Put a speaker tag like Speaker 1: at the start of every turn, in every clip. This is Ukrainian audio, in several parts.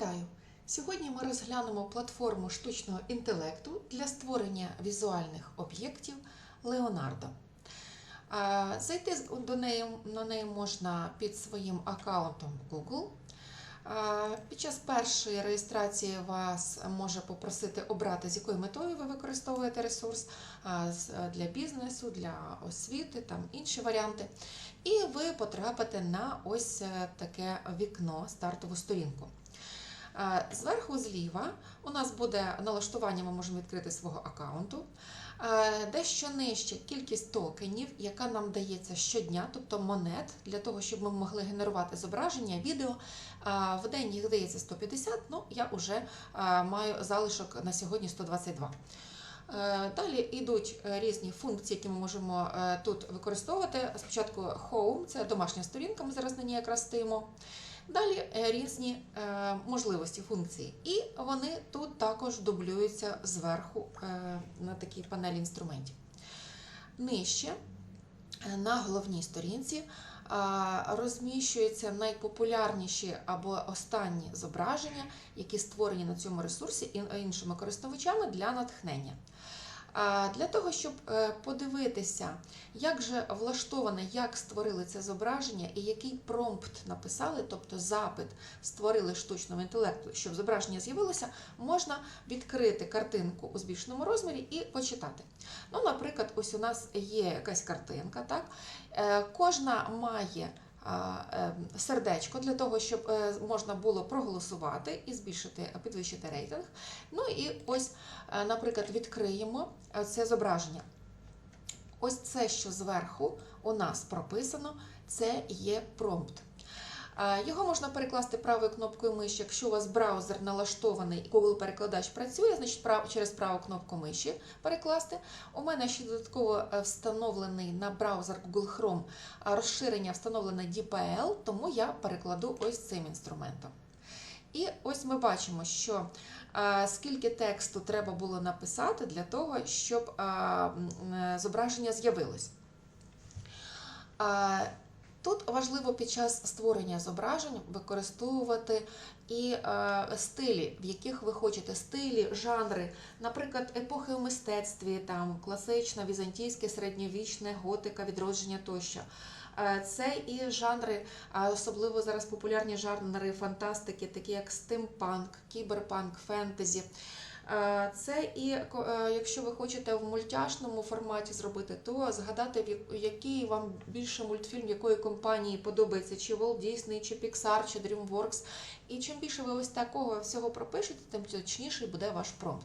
Speaker 1: Вітаю! Сьогодні ми розглянемо платформу штучного інтелекту для створення візуальних об'єктів Leonardo. Зайти до неї, на неї можна під своїм аккаунтом Google. Під час першої реєстрації вас може попросити обрати, з якою метою ви використовуєте ресурс для бізнесу, для освіти, там інші варіанти. І ви потрапите на ось е, таке вікно, стартову сторінку. Е, Зверху зліва у нас буде налаштування, ми можемо відкрити свого аккаунту. Е, Дещо нижче кількість токенів, яка нам дається щодня, тобто монет, для того, щоб ми могли генерувати зображення, відео. Е, В день їх дається 150, ну я вже маю залишок на сьогодні 122. Е, Далі йдуть різні функції, які ми можемо тут використовувати. Спочатку Home, це домашня сторінка, ми зараз на ній якраз стоїмо. Далі е, різні е, можливості функції. І вони тут також дублюються зверху е, на такій панелі інструментів. Нижче на головній сторінці розміщуються найпопулярніші або останні зображення, які створені на цьому ресурсі ін- іншими користувачами для натхнення. Для того, щоб е, подивитися, як же влаштоване, як створили це зображення і який промпт написали, тобто запит створили штучному інтелекту, щоб зображення з'явилося, можна відкрити картинку у збільшеному розмірі і почитати. Ну, наприклад, ось у нас є якась картинка, так? Е, Кожна має сердечко для того, щоб е, можна було проголосувати і збільшити, підвищити рейтинг. Ну і ось, е, наприклад, відкриємо е, це зображення. Ось це, що зверху у нас прописано, це є промпт. Його можна перекласти правою кнопкою миші. Якщо у вас браузер налаштований і Google перекладач працює, значить через праву кнопку миші перекласти. У мене ще додатково е, встановлений на браузер Google Chrome розширення встановлене DPL, тому я перекладу ось цим інструментом. І ось ми бачимо, що скільки тексту треба було написати для того, щоб е, зображення з'явилось. Тут важливо під час створення зображень використовувати і е, стилі, в яких ви хочете стилі, жанри, наприклад, епохи у мистецтві, там класична, візантійське, середньовічне, готика, відродження тощо. Е, Це і жанри, особливо зараз популярні жанри фантастики, такі як стимпанк, кіберпанк, фентезі. Е, Це і е, якщо ви хочете в мультяшному форматі зробити, то згадати, який вам більше мультфільм, якої компанії подобається, чи Walt Disney, чи Pixar, чи DreamWorks. І чим більше ви ось такого всього пропишете, тим точніший буде ваш промпт.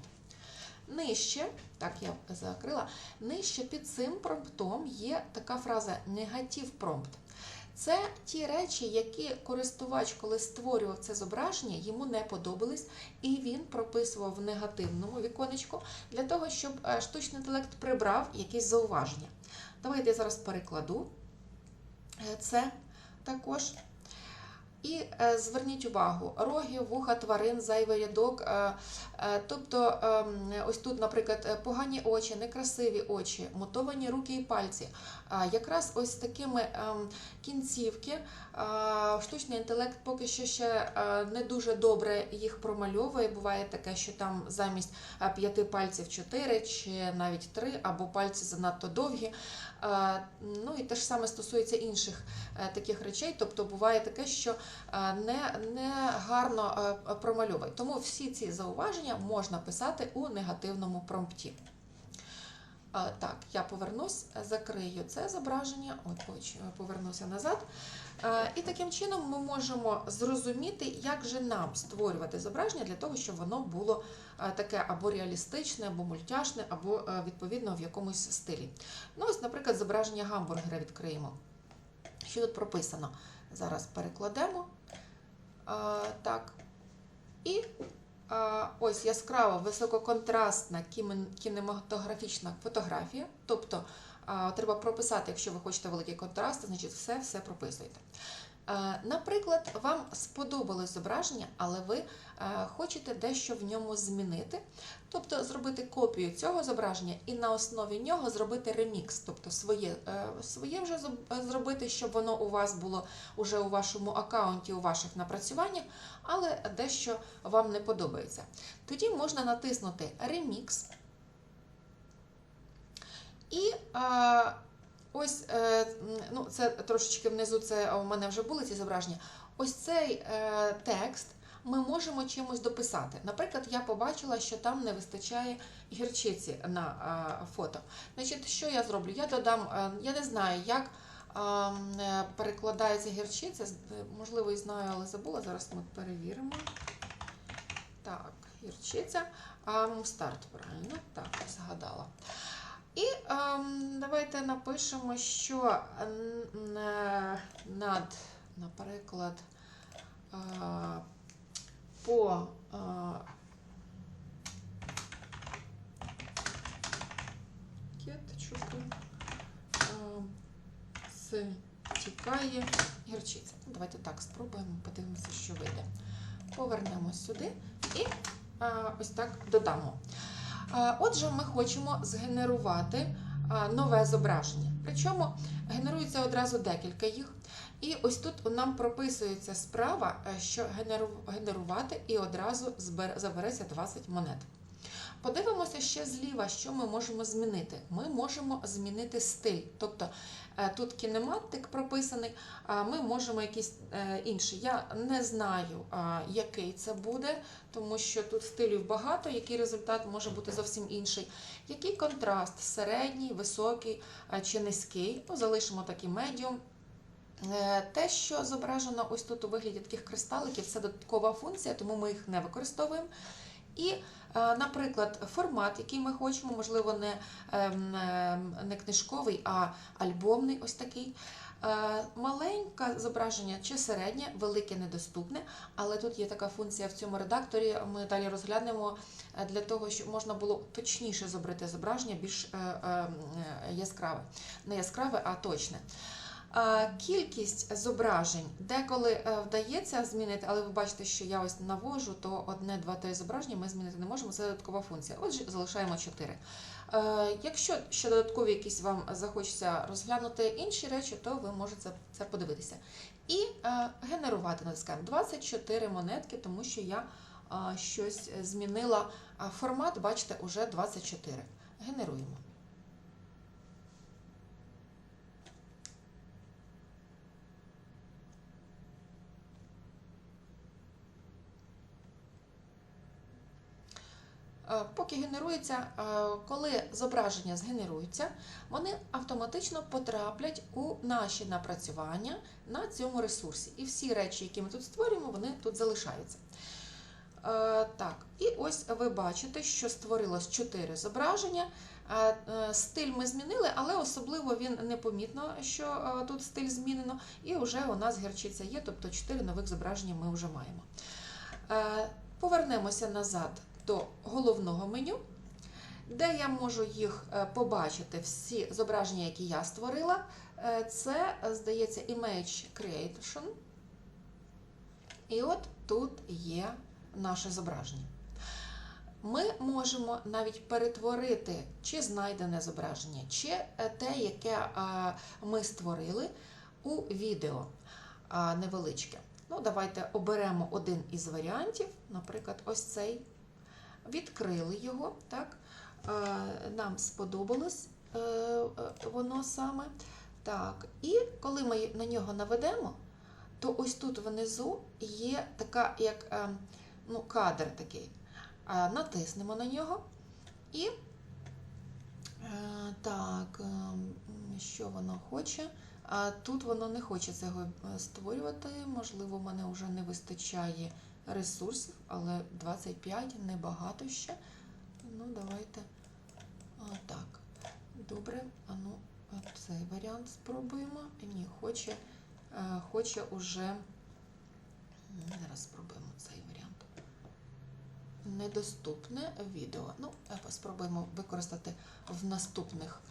Speaker 1: Нижче, так я закрила, нижче під цим промптом є така фраза негатив промпт. Це ті речі, які користувач, коли створював це зображення, йому не подобались, і він прописував в негативному віконечку для того, щоб е, штучний інтелект прибрав якісь зауваження. Давайте я зараз перекладу е, це також. І е, зверніть увагу, роги, вуха тварин, зайвий рядок. Е, е, тобто, ем, ось тут, наприклад, погані очі, некрасиві очі, мутовані руки і пальці. Якраз ось такими ем, кінцівки штучний інтелект поки що ще не дуже добре їх промальовує. Буває таке, що там замість п'яти пальців чотири чи навіть три, або пальці занадто довгі. Е, Ну і те ж саме стосується інших е, таких речей. Тобто буває таке, що е, не, не гарно промальовує. Тому всі ці зауваження можна писати у негативному промпті. Так, я повернусь, закрию це зображення, от поч- повернуся назад. Е, І таким чином ми можемо зрозуміти, як же нам створювати зображення для того, щоб воно було е, таке або реалістичне, або мультяшне, або е, відповідно в якомусь стилі. Ну, ось, наприклад, зображення гамбургера відкриємо. Що тут прописано? Зараз перекладемо. Так. І ось яскрава висококонтрастна кінематографічна фотографія. Тобто треба прописати, якщо ви хочете великий контраст, значить все, все прописуєте. Е, Наприклад, вам сподобалось зображення, але ви е, хочете дещо в ньому змінити, тобто зробити копію цього зображення і на основі нього зробити ремікс, тобто своє, е, своє вже зробити, щоб воно у вас було уже у вашому аккаунті, у ваших напрацюваннях, але дещо вам не подобається. Тоді можна натиснути ремікс. І ось е, ну, це трошечки внизу, це у мене вже були ці зображення. Ось цей е, текст ми можемо чимось дописати. Наприклад, я побачила, що там не вистачає гірчиці на фото. Значить, що я зроблю? Я додам, е, я не знаю, як перекладається гірчиця. Можливо, і знаю, але забула. Зараз ми перевіримо. Так, гірчиця. Старт, правильно? Так, згадала. І ем, давайте напишемо, що е, над, наприклад, е, по е, кетчупу е, це тікає гірчиця. Давайте так спробуємо, подивимося, що вийде. Повернемось сюди і е, ось так додамо. Е, Отже, ми хочемо згенерувати е, нове зображення. Причому генерується одразу декілька їх. І ось тут нам прописується справа, е, що генерувати і одразу забереться 20 монет. Подивимося ще зліва, що ми можемо змінити. Ми можемо змінити стиль. Тобто е, тут кінематик прописаний, а ми можемо якийсь е, інший. Я не знаю, який це буде, тому що тут стилів багато, який результат може бути зовсім інший. Який контраст середній, високий чи низький? Ну, залишимо такий медіум. Е, Те, що зображено ось тут у вигляді таких кристаликів, це додаткова функція, тому ми їх не використовуємо. І, е, наприклад, формат, який ми хочемо, можливо, не, ем, ем, не книжковий, а альбомний, ось такий. Е, Маленьке зображення чи середнє, велике недоступне, але тут є така функція в цьому редакторі. Ми далі розглянемо е, для того, щоб можна було точніше зобрати зображення, більш е, е, е, яскраве. Не яскраве, а точне. Е, Кількість зображень деколи е, вдається змінити, але ви бачите, що я ось навожу, то одне, два, три зображення ми змінити не можемо. Це додаткова функція. Отже, залишаємо 4. Якщо ще додаткові якісь вам захочеться розглянути інші речі, то ви можете це подивитися. І е, генерувати натискаємо 24 монетки, тому що я е, щось змінила формат, бачите, уже 24. Генеруємо. Поки генерується, е, коли зображення згенеруються, вони автоматично потраплять у наші напрацювання на цьому ресурсі. І всі речі, які ми тут створюємо, вони тут залишаються. Е, Так, і ось ви бачите, що створилось 4 зображення. Е, е, Стиль ми змінили, але особливо він непомітно, що е, тут стиль змінено. І вже у нас гірчиця є, тобто 4 нових зображення ми вже маємо. Е, Повернемося назад до головного меню, де я можу їх е, побачити, всі зображення, які я створила. Е, Це, е, здається, Image Creation. І от тут є наше зображення. Ми можемо навіть перетворити чи знайдене зображення, чи те, яке ми створили у відео невеличке. Ну, давайте оберемо один із варіантів, наприклад, ось цей. Відкрили його, так? Е, Нам сподобалось е, е, воно саме. Так, і коли ми на нього наведемо, то ось тут внизу є така, як ну, кадр такий. Натиснемо на нього і так, що воно хоче. А тут воно не хоче цього створювати. Можливо, мене вже не вистачає ресурсів, але 25 небагато ще. Ну, давайте а, так. Добре, а ну, цей варіант спробуємо. Ні, хоче, е, хоче уже. Зараз спробуємо цей варіант. Недоступне відео. Ну, спробуємо використати в наступних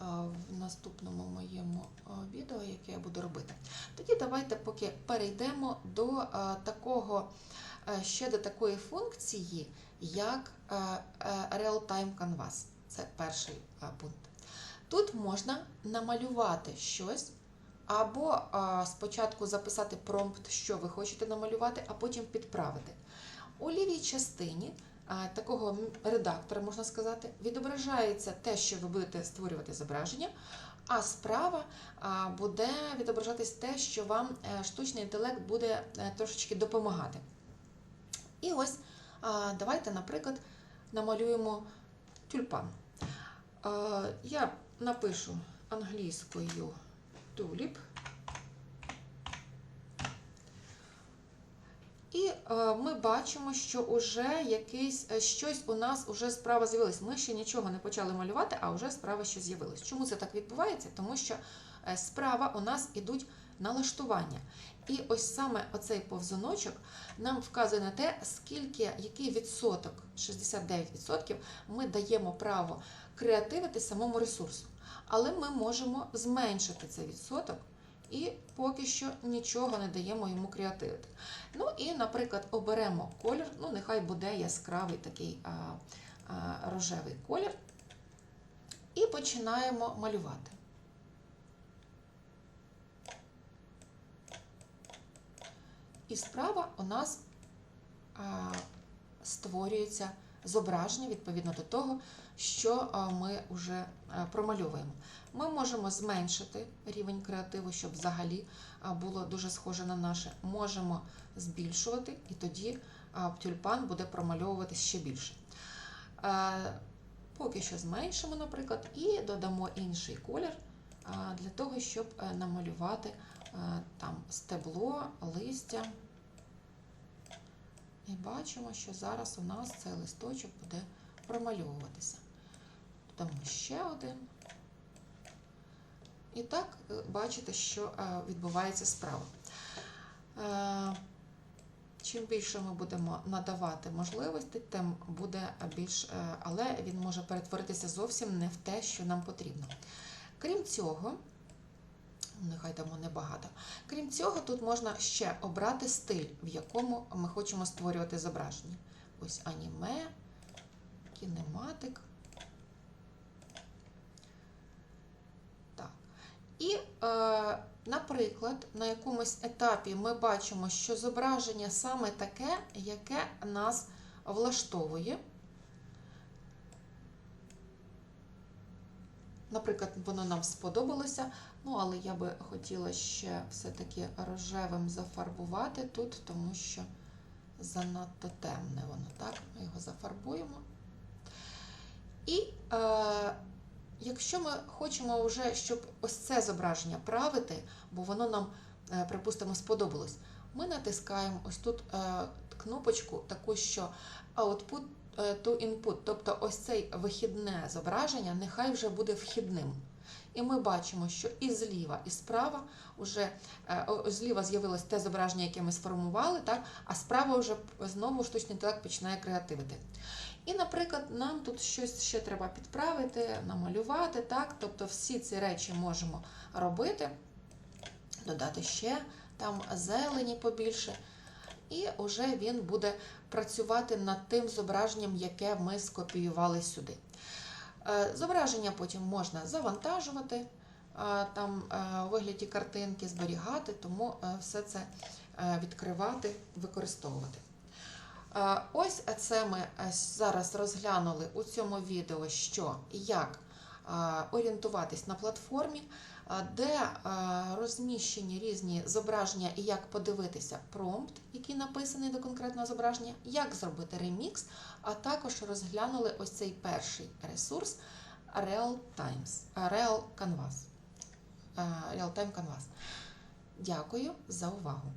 Speaker 1: в наступному моєму е, відео, яке я буду робити. Тоді давайте поки перейдемо до е, такого е, ще до такої функції, як е, е, Real-Time Canvas. Це перший е, пункт. Тут можна намалювати щось, або е, спочатку записати промпт, що ви хочете намалювати, а потім підправити. У лівій частині е, такого редактора, можна сказати, відображається те, що ви будете створювати зображення, а справа буде відображатись те, що вам е, штучний інтелект буде е, трошечки допомагати. І ось давайте, наприклад, намалюємо тюльпан. Я напишу англійською туліп. І е, ми бачимо, що уже якийсь е, щось у нас уже справа з'явилась. Ми ще нічого не почали малювати, а вже справа що з'явилась. Чому це так відбувається? Тому що е, справа у нас ідуть налаштування. І ось саме оцей повзуночок нам вказує на те, скільки, який відсоток, 69%, ми даємо право креативити самому ресурсу. Але ми можемо зменшити цей відсоток і поки що нічого не даємо йому креативити. Ну і, наприклад, оберемо колір, ну нехай буде яскравий такий а, а, рожевий колір. І починаємо малювати. І справа у нас а, створюється зображення відповідно до того, що ми вже промальовуємо. Ми можемо зменшити рівень креативу, щоб взагалі було дуже схоже на наше. Можемо збільшувати, і тоді тюльпан буде промальовуватись ще більше. Е, Поки що зменшимо, наприклад, і додамо інший колір для того, щоб е, намалювати е, там стебло, листя. І бачимо, що зараз у нас цей листочок буде промальовуватися. Додамо ще один. І так, е, бачите, що е, відбувається справа. Е, Чим більше ми будемо надавати можливостей, тим буде більш, але він може перетворитися зовсім не в те, що нам потрібно. Крім цього, нехай дамо небагато. Крім цього, тут можна ще обрати стиль, в якому ми хочемо створювати зображення. Ось аніме, кінематик. Так. І, е, наприклад, на якомусь етапі ми бачимо, що зображення саме таке, яке нас влаштовує. Наприклад, воно нам сподобалося, ну але я би хотіла ще все-таки рожевим зафарбувати тут, тому що занадто темне воно, так? Ми його зафарбуємо. І е, якщо ми хочемо вже, щоб ось це зображення правити, бо воно нам, е, припустимо, сподобалось, ми натискаємо ось тут е, кнопочку, таку, що Output е, to Input, тобто ось цей вихідне зображення, нехай вже буде вхідним. І ми бачимо, що і зліва, і справа вже е, зліва з'явилось те зображення, яке ми сформували, так, а справа вже знову штучний інтелект починає креативити. І, наприклад, нам тут щось ще треба підправити, намалювати, так, тобто всі ці речі можемо робити, додати ще там зелені побільше. І вже він буде працювати над тим зображенням, яке ми скопіювали сюди. Е, Зображення потім можна завантажувати е, там е, у вигляді картинки, зберігати, тому все це відкривати, використовувати. Ось це ми зараз розглянули у цьому відео, що як орієнтуватись на платформі, де е, розміщені різні зображення і як подивитися промпт, який написаний до конкретного зображення, як зробити ремікс, а також розглянули ось цей перший ресурс Real Times, е, Real Canvas. е, Real Time Canvas. Дякую за увагу!